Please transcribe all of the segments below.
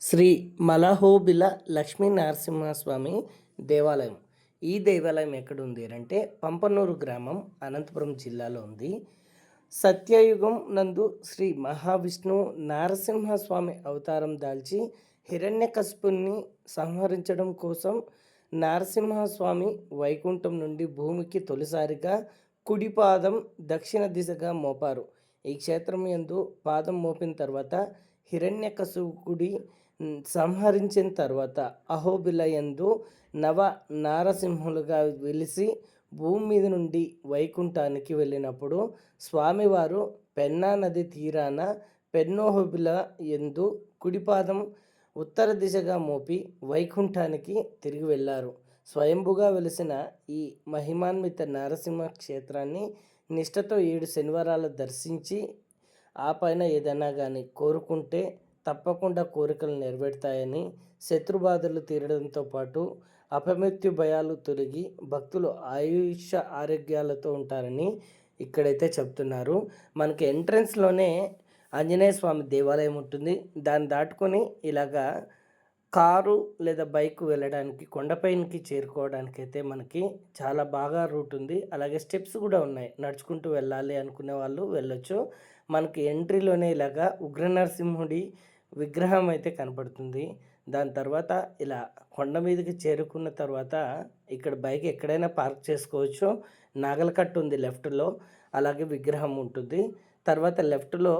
శ్రీ మలహోబిల లక్ష్మీ నరసింహస్వామి దేవాలయం. ఈ దేవాలయం ఎక్కడుంది అంటే పంపనూరు గ్రామం అనంతపురం జిల్లాలో ఉంది. సత్యయుగం నందు శ్రీ మహావిష్ణు నరసింహస్వామి అవతారం దాల్చి హిరణ్యకశిపుణ్ణి సంహరించడం కోసం నరసింహస్వామి వైకుంఠం నుండి భూమికి తొలిసారిగా కుడిపాదం దక్షిణ దిశగా మోపారు. ఈ క్షేత్రం యందు పాదం మోపిన తర్వాత హిరణ్యకశిపుడి సంహరించిన తర్వాత అహోబిలయందు నవ నారసింహులుగా వెలిసి భూమి మీద నుండి వైకుంఠానికి వెళ్ళినప్పుడు స్వామివారు పెన్నా నది తీరాన పెన్నోహోబిల ఎందు కుడిపాదం ఉత్తర దిశగా మోపి వైకుంఠానికి తిరిగి వెళ్ళారు. స్వయంభుగా వెలిసిన ఈ మహిమాన్విత నరసింహ క్షేత్రాన్ని నిష్ఠతో ఏడు శనివారాలు దర్శించి ఆ పైన ఏదైనా కానీ కోరుకుంటే తప్పకుండా కోరికలు నెరవేరుతాయని శత్రుబాధలు తీరడంతో పాటు అపమృత్యు భయాలు తొలగి భక్తులు ఆయుష ఆరోగ్యాలతో ఉంటారని ఇక్కడైతే చెప్తున్నారు. మనకి ఎంట్రన్స్లోనే ఆంజనేయ స్వామి దేవాలయం ఉంటుంది. దాన్ని దాటుకొని ఇలాగా కారు లేదా బైక్ వెళ్ళడానికి కొండపైనకి చేరుకోవడానికి అయితే మనకి చాలా బాగా రూట్ ఉంది. అలాగే స్టెప్స్ కూడా ఉన్నాయి. నడుచుకుంటూ వెళ్ళాలి అనుకునే వాళ్ళు వెళ్ళొచ్చు. మనకి ఎంట్రీలోనే ఇలాగా ఉగ్ర నరసింహుడి విగ్రహం అయితే కనపడుతుంది. దాని తర్వాత ఇలా కొండ మీదకి చేరుకున్న తర్వాత ఇక్కడ బైక్ ఎక్కడైనా పార్క్ చేసుకోవచ్చు. నాగలకట్టు ఉంది లెఫ్ట్లో అలాగే విగ్రహం ఉంటుంది. తర్వాత లెఫ్ట్లో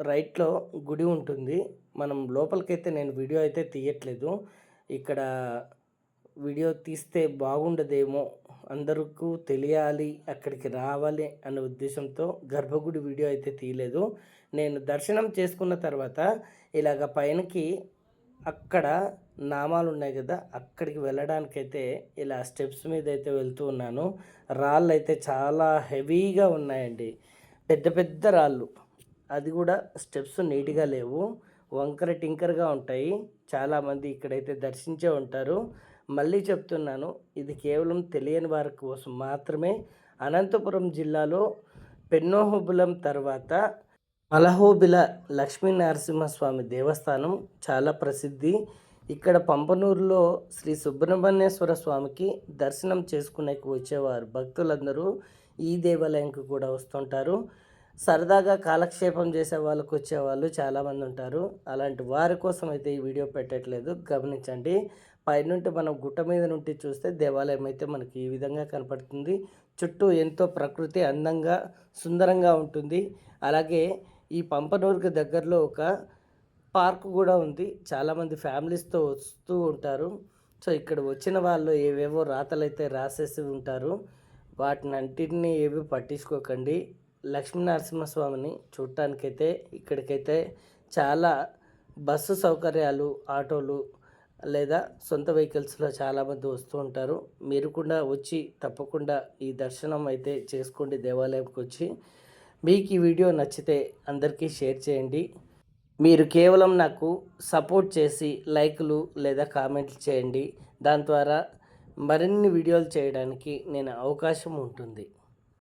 రైట్లో గుడి ఉంటుంది. మనం లోపలికైతే నేను వీడియో అయితే తీయట్లేదు. ఇక్కడ వీడియో తీస్తే బాగుండదేమో అందరికీ తెలియాలి అక్కడికి రావాలి అనే ఉద్దేశంతో గర్భగుడి వీడియో అయితే తీయలేదు. నేను దర్శనం చేసుకున్న తర్వాత ఇలాగ పైనకి అక్కడ నామాలు ఉన్నాయి కదా అక్కడికి వెళ్ళడానికైతే ఇలా స్టెప్స్ మీద అయితే వెళ్తూ ఉన్నాను. రాళ్ళు అయితే చాలా హెవీగా ఉన్నాయండి. పెద్ద పెద్ద రాళ్ళు. అది కూడా స్టెప్స్ నీట్గా లేవు. వంకర టింకర్గా ఉంటాయి. చాలామంది ఇక్కడైతే దర్శించే ఉంటారు. మళ్ళీ చెప్తున్నాను ఇది కేవలం తెలియని వారి కోసం మాత్రమే. అనంతపురం జిల్లాలో పెన్నోహుబులం తర్వాత మలహోబిల లక్ష్మీ నరసింహస్వామి దేవస్థానం చాలా ప్రసిద్ధి. ఇక్కడ పంపనూరులో శ్రీ సుబ్రహ్మణ్యేశ్వర స్వామికి దర్శనం చేసుకునేకి వచ్చేవారు భక్తులందరూ. ఈ దేవాలయంకి కూడా వస్తుంటారు. సరదాగా కాలక్షేపం చేసే వాళ్ళకు వచ్చేవాళ్ళు చాలామంది ఉంటారు. అలాంటి వారి కోసం అయితే ఈ వీడియో పెట్టట్లేదు. గమనించండి. పైనుంటి మనం గుట్ట మీద నుండి చూస్తే దేవాలయం అయితే మనకి ఈ విధంగా కనపడుతుంది. చుట్టూ ఎంతో ప్రకృతి అందంగా సుందరంగా ఉంటుంది. అలాగే ఈ పంపనూరుకి దగ్గరలో ఒక పార్క్ కూడా ఉంది. చాలామంది ఫ్యామిలీస్తో వస్తూ ఉంటారు. సో ఇక్కడ వచ్చిన వాళ్ళు ఏవేవో రాతలు అయితే రాసేసి ఉంటారు. వాటిని అన్నింటినీ ఏవి పట్టించుకోకండి. లక్ష్మీ నరసింహస్వామిని చూడటానికైతే ఇక్కడికైతే చాలా బస్సు సౌకర్యాలు ఆటోలు లేదా సొంత వెహికల్స్లో చాలామంది వస్తూ ఉంటారు. మీరు కూడా వచ్చి తప్పకుండా ఈ దర్శనం అయితే చేసుకోండి దేవాలయంకి వచ్చి. మీకు ఈ వీడియో నచ్చితే అందరికీ షేర్ చేయండి. మీరు కేవలం నాకు సపోర్ట్ చేసి లైక్లు లేదా కామెంట్లు చేయండి. దాని ద్వారా మరిన్ని వీడియోలు చేయడానికి నేను అవకాశం ఉంటుంది.